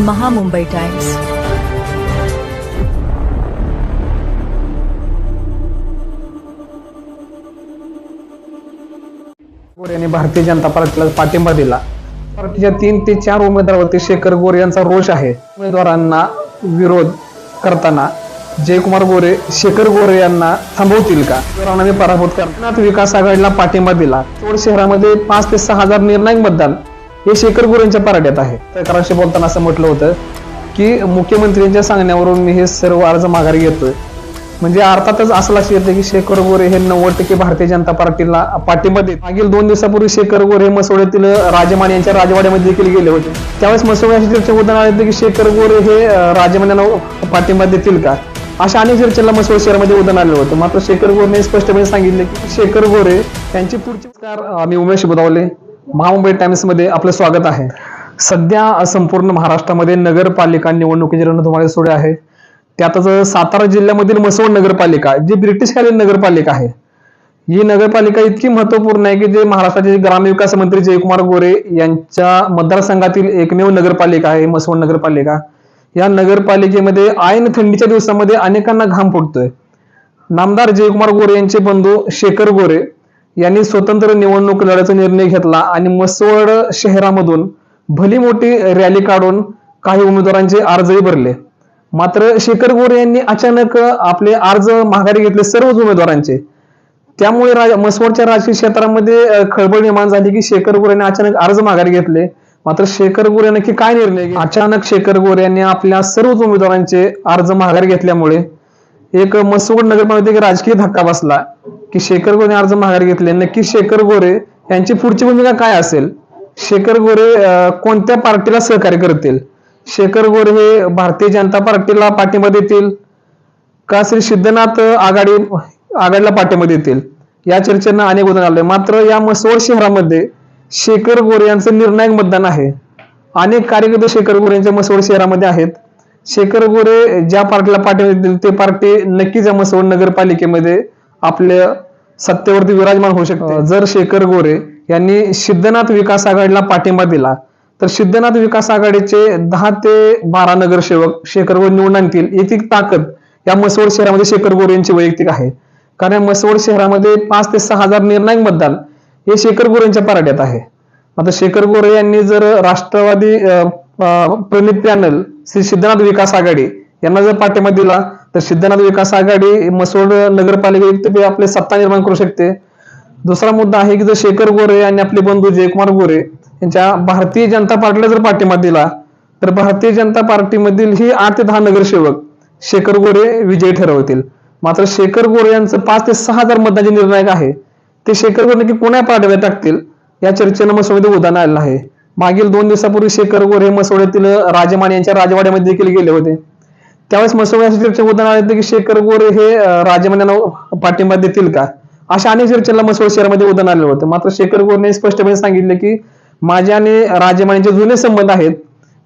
Maha Mumbai times. गोरे यांनी भारतीय जनता पार्टीला पाठिंबा दिला. पार्टीच्या तीन ते चार उमेदवारावरती शेखर गोरे यांचा रोष आहे. उमेदवारांना विरोध करताना जयकुमार गोरे शेखर गोरे यांना थांबवतील का? पराभूत करणार. विकास आघाडीला पाठिंबा दिला. चोड शहरामध्ये पाच ते सहा हजार निर्णायक मतदान हे शेखर गोरेंच्या पराठ्यात आहे. सरकारांशी बोलताना असं म्हटलं होतं की मुख्यमंत्र्यांच्या सांगण्यावरून मी हे सर्व अर्ज माघारी घेतोय. म्हणजे अर्थातच असं लक्षात येतं की शेखर गोरे हे नव्वद टक्के भारतीय जनता पार्टीला पाठिंबा देत. मागील दोन दिवसापूर्वी शेखर गोरे मसोड्यातील राजमान यांच्या राजवाड्यामध्ये देखील गेले होते. त्यावेळेस मसोड्याची चर्चा उदाहरण आले की शेखर गोरे हे राजमान्यांना पाठिंबा देतील का? अशा अनेक चर्चेला मसोड शहरामध्ये उदाहरण आले होतं. मात्र शेखर गोरेने स्पष्टपणे सांगितले की शेखर गोरे यांची पुढची आम्ही मी उमेश बुदावले महामुंबई टाइम्समध्ये आपलं स्वागत आहे. सध्या संपूर्ण महाराष्ट्रामध्ये नगरपालिका निवडणुकीची रणधुमाळी सुरू आहे. त्यातच सातारा जिल्ह्यामधील मसवड नगरपालिका जी ब्रिटिशकालीन नगरपालिका आहे. ही नगरपालिका इतकी महत्त्वपूर्ण आहे की जे महाराष्ट्राचे ग्रामविकास मंत्री जयकुमार गोरे यांच्या मतदारसंघातील एकमेव नगरपालिका आहे मसवड नगरपालिका. या नगरपालिकेमध्ये आयन थंडीच्या दिवसामध्ये अनेकांना घाम फुटतोय. नामदार जयकुमार गोरे यांचे बंधू शेखर गोरे यांनी स्वतंत्र निवडणूक लढायचा निर्णय घेतला आणि मसवड शहरामधून भली मोठी रॅली काढून काही उमेदवारांचे अर्जही भरले. मात्र शेखर गोरे यांनी अचानक आपले अर्ज माघारी घेतले सर्वच उमेदवारांचे. त्यामुळे राज- मसवडच्या राजकीय क्षेत्रामध्ये खळबळ निर्माण झाली की शेखर गोरे यांनी अचानक अर्ज माघारी घेतले. मात्र शेखर गोरे नक्की काय निर्णय अचानक शेखर गोरे यांनी आपल्या सर्वच उमेदवारांचे अर्ज माघारी घेतल्यामुळे एक मसवड नगरपालिकेत राजकीय धक्का बसला. की शेखर गोरे अर्ज माघारी घेतले. नक्की शेखर गोरे यांची पुढची भूमिका काय असेल? शेखर गोरे कोणत्या पार्टीला सहकार्य करतील? शेखर गोरे हे भारतीय जनता पार्टीला पाठिंबा देतील? का श्री सिद्धनाथ आघाडी आघाडीला पाठिंबा देतील? या चर्चेनं अनेक उदाहरण आले. मात्र या मसवड शहरामध्ये शेखर गोरे यांचं निर्णायक मतदान आहे. अनेक कार्यकर्ते शेखर गोरे यांच्या मसवड शहरामध्ये आहेत. शेखर गोरे ज्या पार्टीला पाठिंबा देतील ते पार्टी नक्कीच या मसवड नगरपालिकेमध्ये आपल्या सत्तेवरती विराजमान होऊ शकते. जर शेखर गोरे यांनी सिद्धनाथ विकास आघाडीला पाठिंबा दिला तर सिद्धनाथ विकास आघाडीचे दहा ते बारा नगरसेवक शेखर गोरे निवडून आणतील. याची ताकद या मसवड शहरामध्ये शेखर गोरे यांची वैयक्तिक आहे. कारण मसवड शहरामध्ये पाच ते सहा हजार निर्णायक मतदान हे शेखर गोरे यांच्या पारड्यात आहे. आता शेखर गोरे यांनी जर राष्ट्रवादी प्रणित पॅनल श्री सिद्धनाथ विकास आघाडी यांना जर पाठिंबा दिला तर सिद्धनाथ विकास आघाडी मसोड नगरपालिका युक्त आपले सत्ता निर्माण करू शकते. दुसरा मुद्दा आहे की जर शेखर गोरे आणि आपले बंधू जयकुमार गोरे यांच्या भारतीय जनता पार्टीला जर पाठिंबा दिला तर भारतीय जनता पार्टीमधील ही आठ ते दहा नगरसेवक शेखर गोरे विजयी ठरवतील. मात्र शेखर गोरे यांचं पाच ते सहा हजार मतदाचे निर्णायक आहे. ते शेखर गोरे नक्की कोण्या पाठव्या टाकतील या चर्चेनं मसोड्यात उदाहरण आलेलं आहे. मागील दोन दिवसापूर्वी शेखर गोरे मसोड्यातील राजमान यांच्या राजवाड्यामध्ये देखील गेले होते. त्यावेळेस मसोड्याची चर्चा उदाहरण आले की शेखर गोरे हे राजमान्यांना पाठिंबा देतील का? अशा अनेक चर्चेला मसोड शहरामध्ये उदाहरण आले होतं. मात्र शेखर गोरेने स्पष्टपणे सांगितले की माझ्या आणि राजमान्यांचे जुने संबंध आहेत.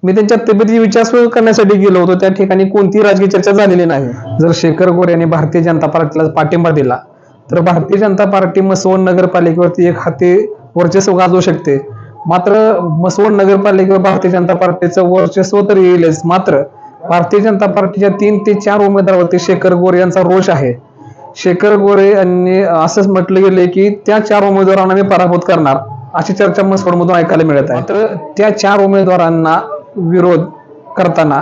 मी त्यांच्या तब्येतीची विचारपूस करण्यासाठी गेलो होतो. त्या ठिकाणी कोणतीही राजकीय चर्चा झालेली नाही. जर शेखर गोरे यांनी भारतीय जनता पार्टीला पाठिंबा दिला तर भारतीय जनता पार्टी मसवड नगरपालिकेवरती एक हाती वर्चस्व गाजवू शकते. मात्र मसवड नगरपालिकेवर भारतीय जनता पार्टीचं वर्चस्व तर येईलच. मात्र भारतीय जनता पार्टीच्या तीन ते चार उमेदवारावरती शेखर गोरे यांचा रोष आहे. शेखर गोरे यांनी असंच म्हटलं गेले की त्या चार उमेदवारांना मी पराभूत करणार अशी चर्चा मसवडमधून ऐकायला मिळत आहे. तर त्या चार उमेदवारांना विरोध करताना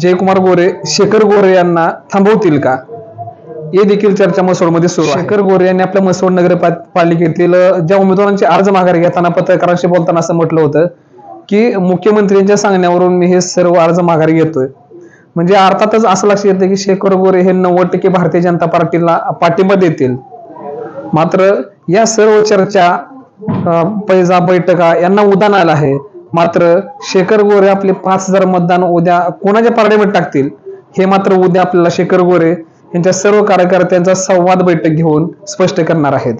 जयकुमार गोरे शेखर गोरे यांना थांबवतील का? हे देखील चर्चा मसोडमध्ये सुरू शेखर गोरे यांनी आपल्या मसोड नगरपालिकेतील ज्या उमेदवारांचे अर्ज माघारी घेताना पत्रकारांशी बोलताना असं म्हटलं होतं की मुख्यमंत्र्यांच्या सांगण्यावरून मी हे सर्व अर्ज माघारी घेतोय. म्हणजे अर्थातच असं लक्षात येतं की शेखर गोरे हे नव्वद टक्के भारतीय जनता पार्टीला पाठिंबा देतील. मात्र या सर्व चर्चा पैजा बैठका यांना उदाहरण आलं आहे. मात्र शेखर गोरे आपले पाच हजार मतदान उद्या कोणाच्या पार्टीमध्ये टाकतील? हे मात्र उद्या आपल्याला शेखर गोरे यांच्या सर्व कार्यकर्त्यांचा संवाद बैठक घेऊन स्पष्ट करणार आहेत.